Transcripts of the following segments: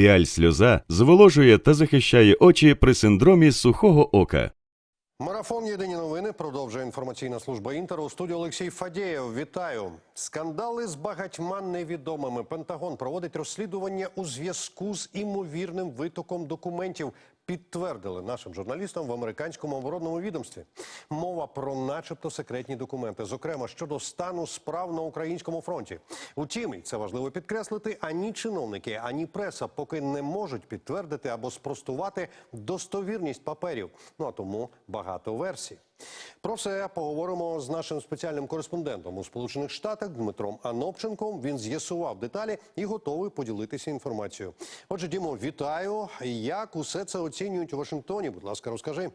Піаль сльоза зволожує та захищає очі при синдромі сухого ока. Марафон Єдині новини продовжує інформаційна служба Інтер. У студії Олексій Фадєєв. Вітаю. Скандали з багатьма невідомими. Пентагон проводить розслідування у зв'язку з імовірним витоком документів. Підтвердили нашим журналістам в американському оборонному відомстві. Мова про, начебто, секретні документи, зокрема щодо стану справ на українському фронті. Утім, це важливо підкреслити, ані чиновники, ані преса поки не можуть підтвердити або спростувати достовірність паперів. Ну а тому багато версій. Про все поговоримо з нашим спеціальним кореспондентом у Сполучених Штатах Дмитром Анопченком. Він з'ясував деталі і готовий поділитися інформацією. Отже, Дімо, вітаю. Як усе це оцінюють у Вашингтоні? Будь ласка, розкажи.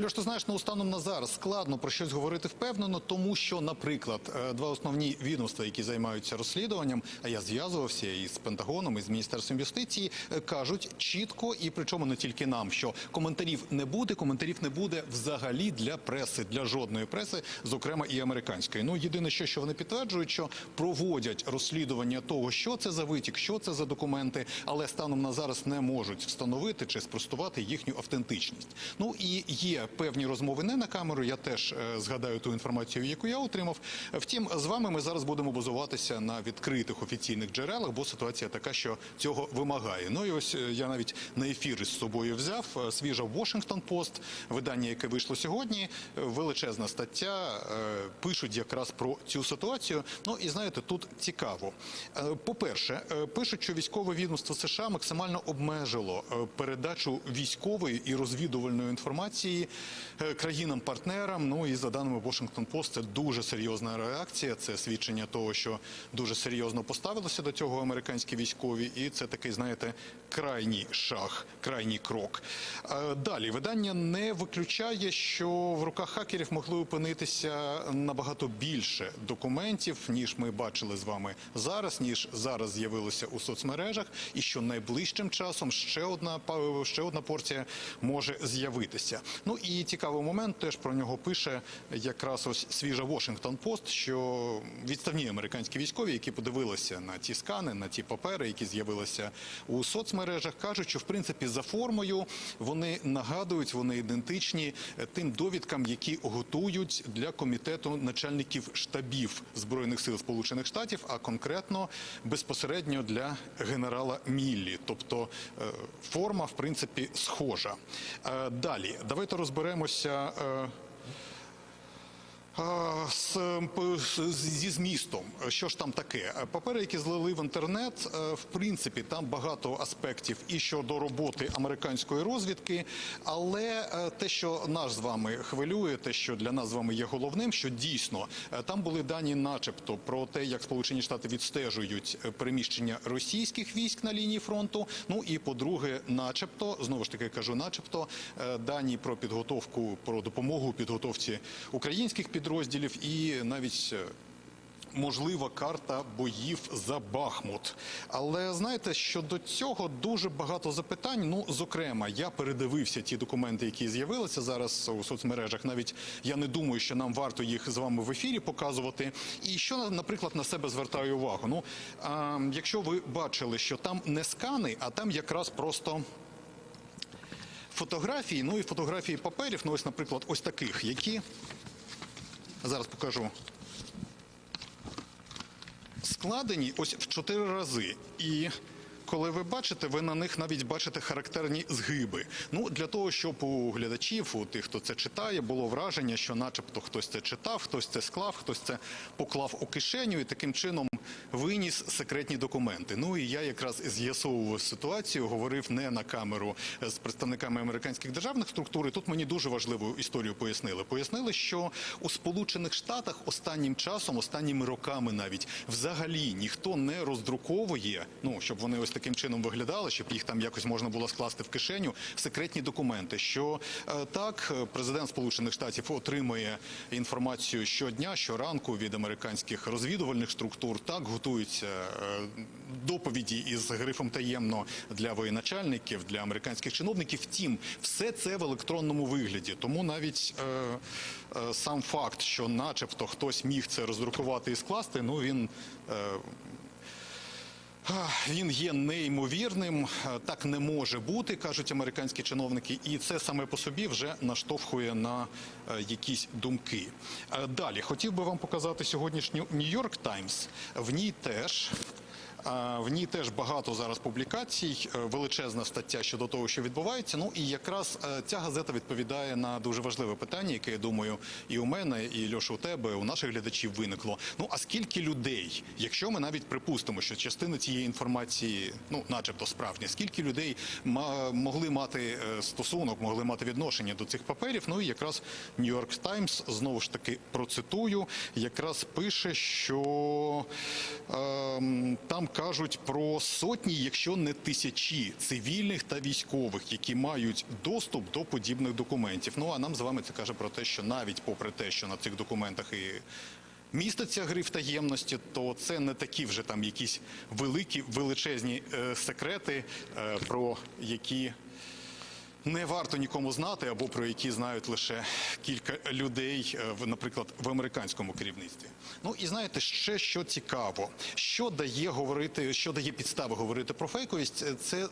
Льош, ти знаєш, ну станом на зараз складно про щось говорити впевнено, тому що, наприклад, е, два основні відомства, які займаються розслідуванням, а я зв'язувався із Пентагоном, і з міністерством юстиції, е, кажуть чітко, і причому не тільки нам, що коментарів не буде. Коментарів не буде взагалі для преси, для жодної преси, зокрема і американської. Ну єдине, що, що вони підтверджують, що проводять розслідування того, що це за витік, що це за документи, але станом на зараз не можуть встановити чи спростувати їхню автентичність. Ну і є певні розмови не на камеру. Я теж е, згадаю ту інформацію, яку я отримав. Втім, з вами ми зараз будемо базуватися на відкритих офіційних джерелах, бо ситуація така, що цього вимагає. Ну і ось е, я навіть на ефір із собою взяв е, свіжа Washington Post, видання, яке вийшло сьогодні. Величезна стаття пишуть якраз про цю ситуацію. Ну і знаєте, тут цікаво. По-перше, пишуть, що військове відомство США максимально обмежило передачу військової і розвідувальної інформації країнам-партнерам. Ну і за даними Washington Post, це дуже серйозна реакція. Це свідчення того, що дуже серйозно поставилися до цього американські військові, і це такий, знаєте, крайній шаг, крайній крок. Е, Далі видання не виключає, що в руках хакерів могли опинитися набагато більше документів, ніж ми бачили з вами зараз, ніж зараз з'явилося у соцмережах, і що найближчим часом ще одна ще одна порція може з'явитися. Ну і цікавий момент теж про нього пише якраз ось свіжа Washington Post, що відставні американські військові, які подивилися на ті скани, на ті папери, які з'явилися у соцмережах, кажуть, що в принципі за формою вони нагадують, вони ідентичні тим довідкам, які готують для комітету начальників штабів збройних сил Сполучених Штатів, а конкретно безпосередньо для генерала Міллі. Тобто е, форма, в принципі, схожа. Е, Далі давайте розберемося. З, зі змістом, що ж там таке? Папери, які злили в інтернет, е, в принципі, там багато аспектів і щодо роботи американської розвідки, але е, те, що нас з вами хвилює, те, що для нас з вами є головним, що дійсно е, там були дані, начебто, про те, як Сполучені Штати відстежують переміщення російських військ на лінії фронту. Ну і по-друге, начебто, знову ж таки кажу, начебто, дані про підготовку, про допомогу підготовці українських підрозділів і навіть. е, Можлива карта боїв за Бахмут, але знаєте, щодо цього дуже багато запитань. Ну, зокрема, я передивився ті документи, які з'явилися зараз у соцмережах. Навіть я не думаю, що нам варто їх з вами в ефірі показувати. І що, наприклад, на себе звертаю увагу. Ну, а, якщо ви бачили, що там не скани, а там якраз просто фотографії, ну і фотографії паперів. Ну, ось, наприклад, ось таких, які зараз покажу. Складені ось в чотири рази. І коли ви бачите, ви на них навіть бачите характерні згиби. Ну для того, щоб у глядачів, у тих, хто це читає, було враження, що, начебто, хтось це читав, хтось це склав, хтось це поклав у кишеню і таким чином виніс секретні документи. Ну і я якраз з'ясовував ситуацію, говорив не на камеру з представниками американських державних структур. І тут мені дуже важливу історію пояснили. Пояснили, що у Сполучених Штатах останнім часом, останніми роками навіть взагалі ніхто не роздруковує. Ну щоб вони ось таким чином виглядали, щоб їх там якось можна було скласти в кишеню. Секретні документи, що е, так, президент Сполучених Штатів отримує інформацію щодня, щоранку від американських розвідувальних структур. Так готуються е, доповіді із грифом таємно для воєначальників, для американських чиновників. Втім, все це в електронному вигляді. Тому навіть е, е, сам факт, що, начебто, хтось міг це роздрукувати і скласти, ну він. Е, Він є неймовірним, е, так не може бути, кажуть американські чиновники, і це саме по собі вже наштовхує на е, якісь думки. Е, Далі хотів би вам показати сьогоднішню Нью-Йорк Таймс. В ній теж. Е, В ній теж багато зараз публікацій, е, величезна стаття щодо того, що відбувається. Ну і якраз е, ця газета відповідає на дуже важливе питання, яке я думаю, і у мене, і Льоша, у тебе, у наших глядачів виникло. Ну а скільки людей, якщо ми навіть припустимо, що частина цієї інформації, ну, начебто, справжня, скільки людей могли мати е, стосунок, могли мати відношення до цих паперів? Ну і якраз Нью-Йорк Таймс знову ж таки процитую, якраз пише, що ем, там кажуть про сотні, якщо не тисячі цивільних та військових, які мають доступ до подібних документів. Ну а нам з вами це каже про те, що навіть попри те, що на цих документах і міститься гриф таємності, то це не такі вже там якісь великі величезні е, секрети, е, про які не варто нікому знати, або про які знають лише кілька людей, е, наприклад, в американському керівництві. Ну і знаєте, ще що цікаво, що дає говорити, що дає підстави говорити про фейковість, е, це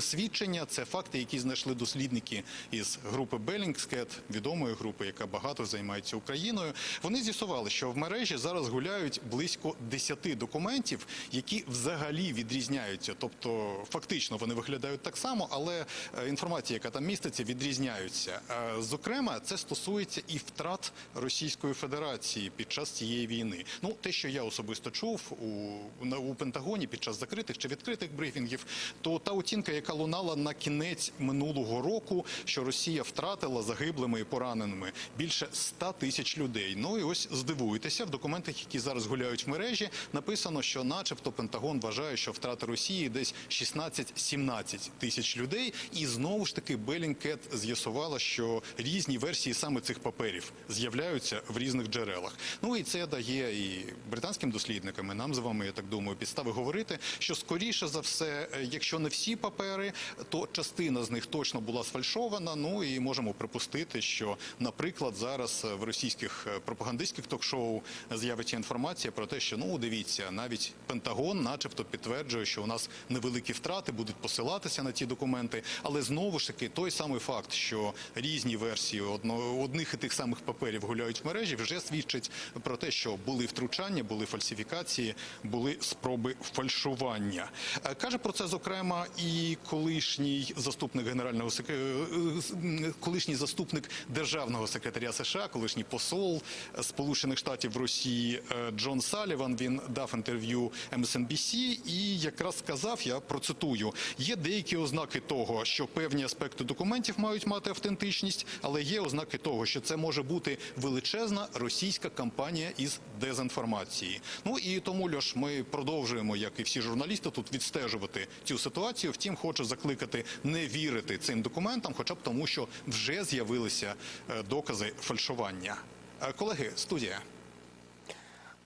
свідчення, це факти, які знайшли дослідники із групи Bellingcat, відомої групи, яка багато займається Україною. Вони з'ясували, що в мережі зараз гуляють близько 10 документів, які взагалі відрізняються. Тобто, фактично вони виглядають так само, але е, інформація, яка там міститься, відрізняються. Е, Зокрема, це стосується і втрат Російської Федерації під час цієї війни. Ну, те, що я особисто чув у, у Пентагоні під час закритих чи відкритих брифінгів, то та оцінка, яка лунала на кінець минулого року, що Росія втратила загиблими і пораненими більше 100 тисяч людей. Ну і ось здивуєтеся, в документах, які зараз гуляють в мережі, написано, що, начебто, Пентагон вважає, що втрати Росії десь 16-17 тисяч людей. І знову ж таки Белінкет з'ясувала, що різні версії саме цих паперів з'являються в різних джерелах. Ну і це дає і британським дослідникам, і нам з вами, так думаю, підстави говорити, що скоріше за все, е, якщо не всі папери, то частина з них точно була сфальшована. Ну і можемо припустити, що, наприклад, зараз е, в російських е, пропагандистських ток-шоу з'явиться інформація про те, що ну дивіться, навіть Пентагон, начебто, підтверджує, що у нас невеликі втрати будуть посилатися на ці документи, але знову ж таки той самий факт, що різні версії одно, одних і тих самих паперів гуляють в мережі, вже свідчить про те, що були втручання, були фальсифікації, були спроби фальшування. Е, Каже про це зокрема і колишній заступник генерального е, е, колишній заступник державного секретаря США, колишній посол Сполучених Штатів в Росії Джон Саліван. Він дав інтерв'ю MSNBC і якраз сказав, я процитую: є деякі ознаки того, що певні аспекти документів мають мати автентичність, але є ознаки того, що це може бути величезна російська кампанія із дезінформації. Ну і тому Льош, ми продовжуємо, як і всі журналісти, тут відстежувати цю ситуацію. Втім, хочу закликати не вірити цим документам, хоча б тому, що вже з'явилися е, докази фальшування. Е, Колеги, студія.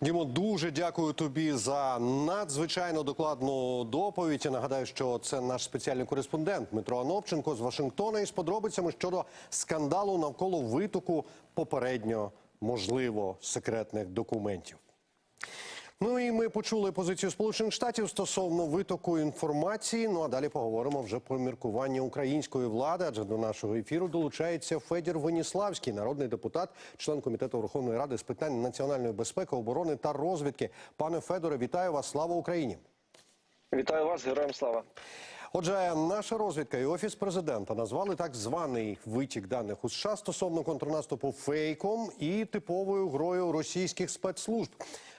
Дімо, дуже дякую тобі за надзвичайно докладну доповідь. Я нагадаю, що це наш спеціальний кореспондент Дмитро Анопченко з Вашингтона із подробицями щодо скандалу навколо витоку попередньо можливо секретних документів. Ну і ми почули позицію Сполучених Штатів стосовно витоку інформації. Ну а далі поговоримо вже про міркування української влади. Адже до нашого ефіру долучається Федір Веніславський, народний депутат, член комітету Верховної Ради з питань національної безпеки, оборони та розвідки. Пане Федоре, вітаю вас! Слава Україні! Вітаю вас, героям слава. Отже, наша розвідка і офіс президента назвали так званий витік даних у США стосовно контрнаступу фейком і типовою грою російських спецслужб.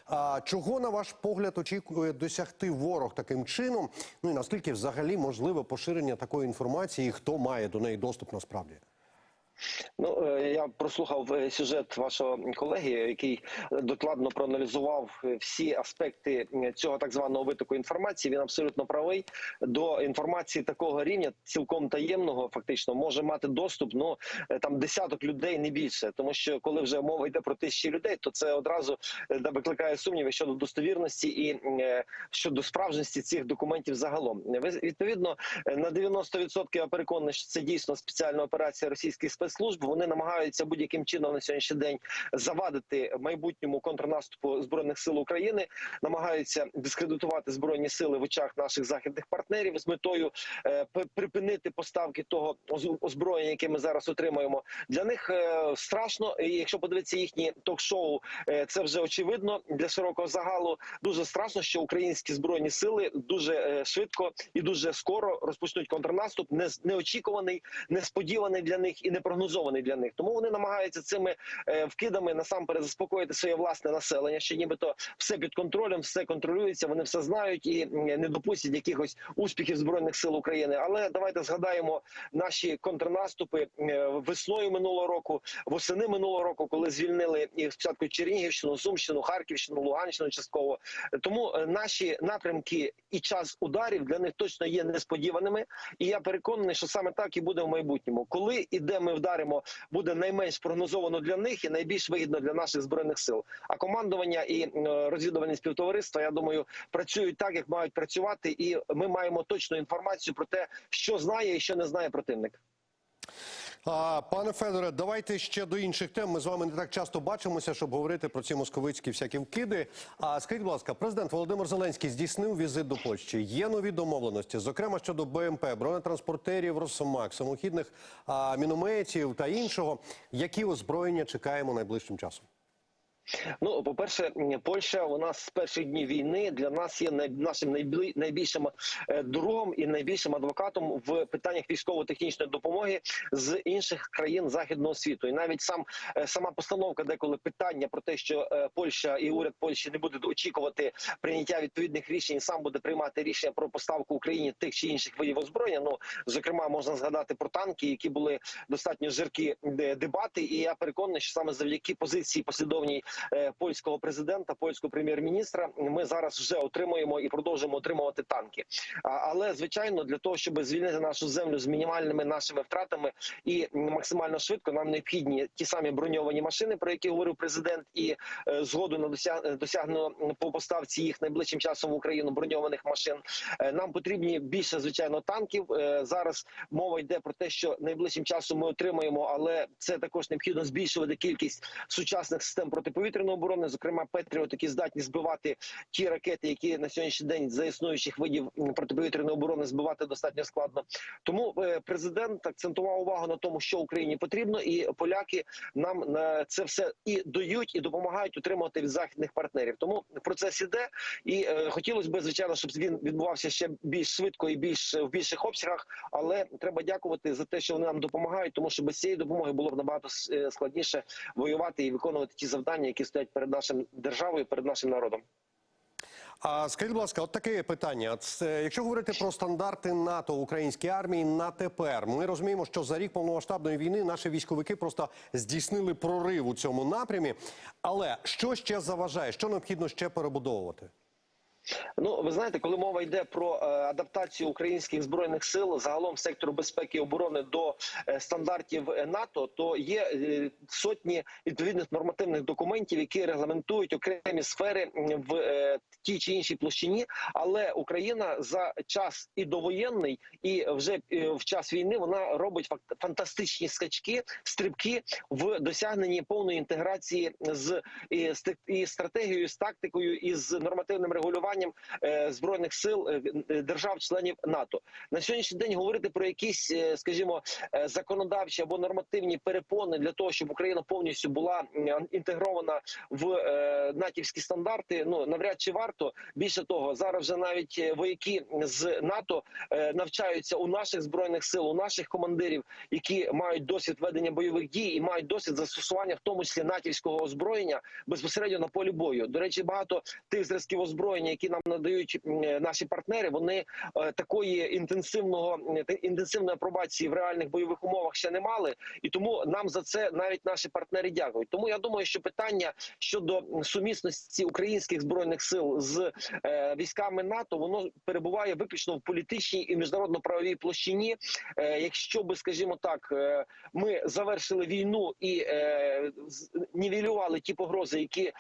А чого на ваш погляд очікує досягти ворог таким чином? Ну і наскільки взагалі можливе поширення такої інформації, і хто має до неї доступ насправді? Ну е, я прослухав е, сюжет вашого колеги, який докладно проаналізував е, всі аспекти цього так званого витоку інформації. Він абсолютно правий до інформації такого рівня, цілком таємного, фактично може мати доступ. Ну там десяток людей не більше, тому що коли вже мова йде про тисячі людей, то це одразу викликає сумніви щодо достовірності і щодо справжності цих документів загалом. Відповідно на 90% я переконаний, що це дійсно спеціальна операція російських спецслужб. Вони намагаються будь-яким чином на сьогоднішній день завадити майбутньому контрнаступу збройних сил України, намагаються дискредитувати збройні сили в очах наших західних партнерів з метою е, припинити поставки того оз- озброєння, яке ми зараз отримуємо. Для них е, страшно. І якщо подивитися їхні ток-шоу, е, це вже очевидно для широкого загалу. Дуже страшно, що українські збройні сили дуже швидко і дуже скоро розпочнуть контрнаступ, не неочікуваний, несподіваний для них і непрогнозований для них. Тому вони намагаються цими е, вкидами насамперед заспокоїти своє власне населення, що нібито все під контролем, все контролюється, вони все знають і не допустять якихось успіхів збройних сил України. Але давайте згадаємо наші контрнаступи е, весною минулого року, восени минулого року, коли звільнили і спочатку Чернігівщину, Сумщину, Харківщину, Луганщину частково. Тому е, наші напрямки і час ударів для них точно є несподіваними. І я переконаний, що саме так і буде в майбутньому. Коли і де ми вдаримо, буде найменш прогнозовано для них і найбільш вигідно для наших збройних сил. А командування і е, розвідувальні співтовариства, я думаю, працюють так, як мають працювати, і ми маємо точну інформацію про те, що знає і що не знає противник. Пане Федоре, давайте ще до інших тем. Ми з вами не так часто бачимося, щоб говорити про ці московицькі всякі вкиди. А скажіть, будь ласка, президент Володимир Зеленський здійснив візит до Польщі. Є нові домовленості, зокрема щодо БМП, бронетранспортерів, Росомак, самохідних а, мінометів та іншого. Які озброєння чекаємо найближчим часом? Ну, по перше, Польща вона з перших днів війни для нас є нашим найбільшим е, другом і найбільшим адвокатом в питаннях військово-технічної допомоги з інших країн західного світу. І навіть сам е, сама постановка, деколи питання про те, що е, Польща і уряд Польщі не буде очікувати прийняття відповідних рішень, сам буде приймати рішення про поставку Україні тих чи інших видів озброєння. Ну зокрема, можна згадати про танки, які були достатньо жиркі дебати. І я переконаний, що саме завдяки позиції послідовній польського президента, польського прем'єр-міністра, ми зараз вже отримуємо і продовжуємо отримувати танки. Але звичайно, для того, щоб звільнити нашу землю з мінімальними нашими втратами і максимально швидко, нам необхідні ті самі броньовані машини, про які говорив президент, і е, згоду на досяг- досягнено по поставці їх найближчим часом в Україну броньованих машин. Е, Нам потрібні більше звичайно танків. Е, Зараз мова йде про те, що найближчим часом ми отримаємо, але це також необхідно збільшувати кількість сучасних систем протиповітряної оборони, зокрема Петріот, які здатні збивати ті ракети, які на сьогоднішній день за існуючих видів протиповітряної оборони збивати достатньо складно. Тому е, президент акцентував увагу на тому, що Україні потрібно, і поляки нам на це все і дають, і допомагають отримувати від західних партнерів. Тому процес іде, і е, хотілося б, звичайно, щоб він відбувався ще більш швидко і більш в більших обсягах. Але треба дякувати за те, що вони нам допомагають, тому що без цієї допомоги було б набагато е, складніше воювати і виконувати ті завдання, які стоять перед нашим державою, перед нашим народом. А скажіть, будь ласка, от таке питання. Якщо говорити про стандарти НАТО українській армії на тепер, ми розуміємо, що за рік повномасштабної війни наші військовики просто здійснили прорив у цьому напрямі. Але що ще заважає? Що необхідно ще перебудовувати? Ну, ви знаєте, коли мова йде про е, адаптацію українських збройних сил загалом сектору безпеки і оборони до е, стандартів е, НАТО, то є сотні відповідних нормативних документів, які регламентують окремі сфери в тій чи іншій площині. Але Україна за час і довоєнний, і вже в час війни вона робить фантастичні скачки, стрибки в досягненні повної інтеграції з і стратегією, з тактикою і з нормативним регулюванням е, збройних сил е, е, держав-членів НАТО. На сьогоднішній день говорити про якісь, скажімо, законодавчі або нормативні перепони для того, щоб Україна повністю була інтегрована в натівські стандарти. Ну навряд чи варто. Більше того, зараз вже навіть вояки з НАТО навчаються у наших збройних сил, у наших командирів, які мають досвід ведення бойових дій і мають досвід застосування, в тому числі натівського озброєння безпосередньо на полі бою. До речі, багато тих зразків озброєння, які нам надають наші партнери, вони е, такої інтенсивного інтенсивної апробації в реальних бойових умовах ще не мали, і тому нам за це навіть наші партнери дякують. Тому я думаю, що питання щодо сумісності українських збройних сил з е, військами НАТО воно перебуває виключно в політичній і міжнародно-правовій площині. Е, якщо би, скажімо так, ми завершили війну і нівелювали ті погрози, які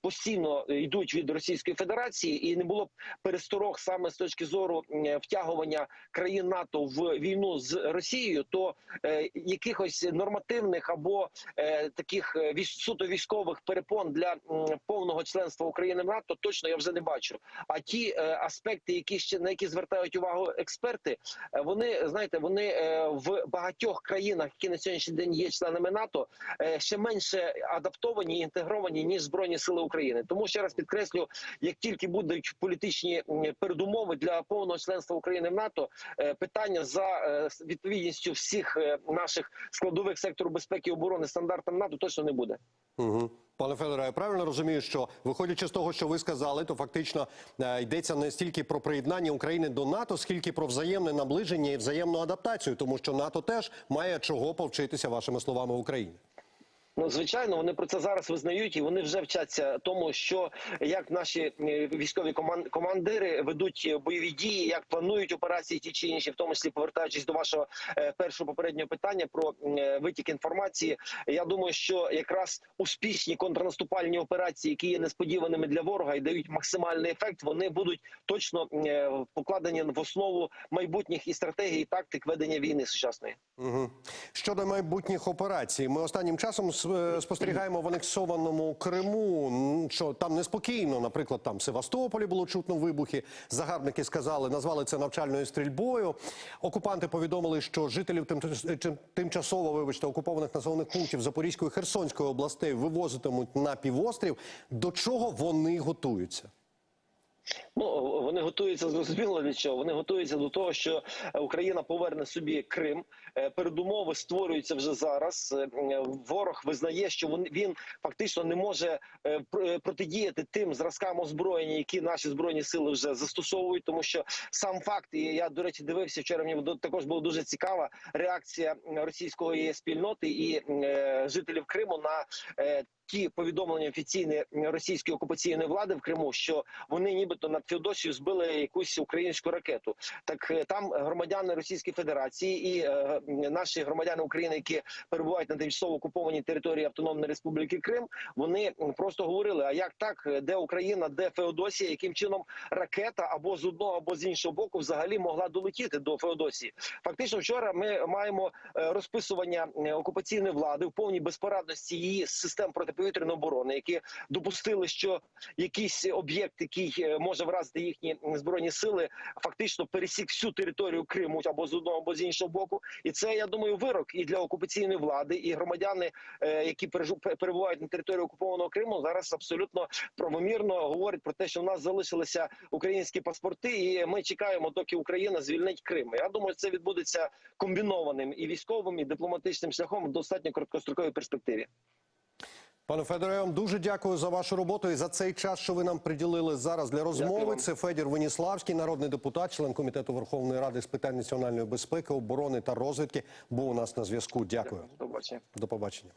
постійно йдуть від Російської Федерації, і не було б пересторог саме з точки зору втягування країн НАТО в війну з Росією, то е, якихось нормативних або е, таких е, суто військових перепон для м, повного членства України в НАТО точно я вже не бачу. А ті е, аспекти, які ще на які звертають увагу експерти, е, вони знаєте, вони е, в багатьох країнах, які на сьогоднішній день є членами НАТО, е, ще менше адаптовані і інтегровані ніж збройні сили України. Тому ще раз підкреслю, як тільки будуть політичні передумови для повного членства України в НАТО, е, питання за е, відповідністю всіх е, наших складових сектору безпеки і оборони стандартам НАТО точно не буде. Угу. Пане Федоре, я правильно розумію, що виходячи з того, що ви сказали, то фактично йдеться не стільки про приєднання України до НАТО, скільки про взаємне наближення і взаємну адаптацію, тому що НАТО теж має чого повчитися вашими словами Україні. Ну, звичайно, вони про це зараз визнають, і вони вже вчаться тому, що як наші військові коман- командири ведуть е, бойові дії, як планують операції ті чи інші, в тому числі повертаючись до вашого е, першого попереднього питання про е, витік інформації. Я думаю, що якраз успішні контрнаступальні операції, які є несподіваними для ворога і дають максимальний ефект, вони будуть точно покладені в основу майбутніх і стратегій, і тактик ведення війни сучасної. Угу. Щодо майбутніх операцій, ми останнім часом спостерігаємо в анексованому Криму, що там неспокійно, наприклад, там в Севастополі було чутно вибухи. Загарбники сказали, назвали це навчальною стрільбою. Окупанти повідомили, що жителів тимчас- тимчасово, вибачте, окупованих населених пунктів Запорізької і Херсонської областей вивозитимуть на півострів. До чого вони готуються? Ну вони готуються зрозуміло для чого. Вони готуються до того, що Україна поверне собі Крим. Е, Передумови створюються вже зараз. Е, Ворог визнає, що він, фактично не може е, пр- протидіяти тим зразкам озброєння, які наші збройні сили вже застосовують. Тому що сам факт, і я до речі дивився вчора. Мені також була дуже цікава реакція російської спільноти і жителів Криму на ті повідомлення офіційні російської окупаційної влади в Криму, що вони нібито над Феодосією збили якусь українську ракету. Так е, там громадяни Російської Федерації і е, наші громадяни України, які перебувають на тимчасово окупованій території Автономної Республіки Крим, вони просто говорили: а як так, де Україна, де Феодосія, яким чином ракета або з одного, або з іншого боку взагалі могла долетіти до Феодосії? Фактично, вчора ми маємо е, розписування е, окупаційної влади в повній безпорадності її систем протиповітряної оборони, які допустили, що якийсь об'єкт, який е, може вразити їхні збройні сили, фактично пересік всю територію Криму або з одного, або з іншого боку. І це я думаю, вирок і для окупаційної влади, і громадяни, е, які перебувають на території окупованого Криму, зараз абсолютно правомірно говорять про те, що в нас залишилися українські паспорти, і ми чекаємо, доки Україна звільнить Крим. Я думаю, це відбудеться комбінованим і військовим, і дипломатичним шляхом в достатньо короткостроковій перспективі. Пане Федоре, я вам дуже дякую за вашу роботу і за цей час, що ви нам приділили зараз для розмови. Це Федір Веніславський, народний депутат, член комітету Верховної Ради з питань національної безпеки, оборони та розвідки. Був у нас на зв'язку. Дякую. До побачення. До побачення.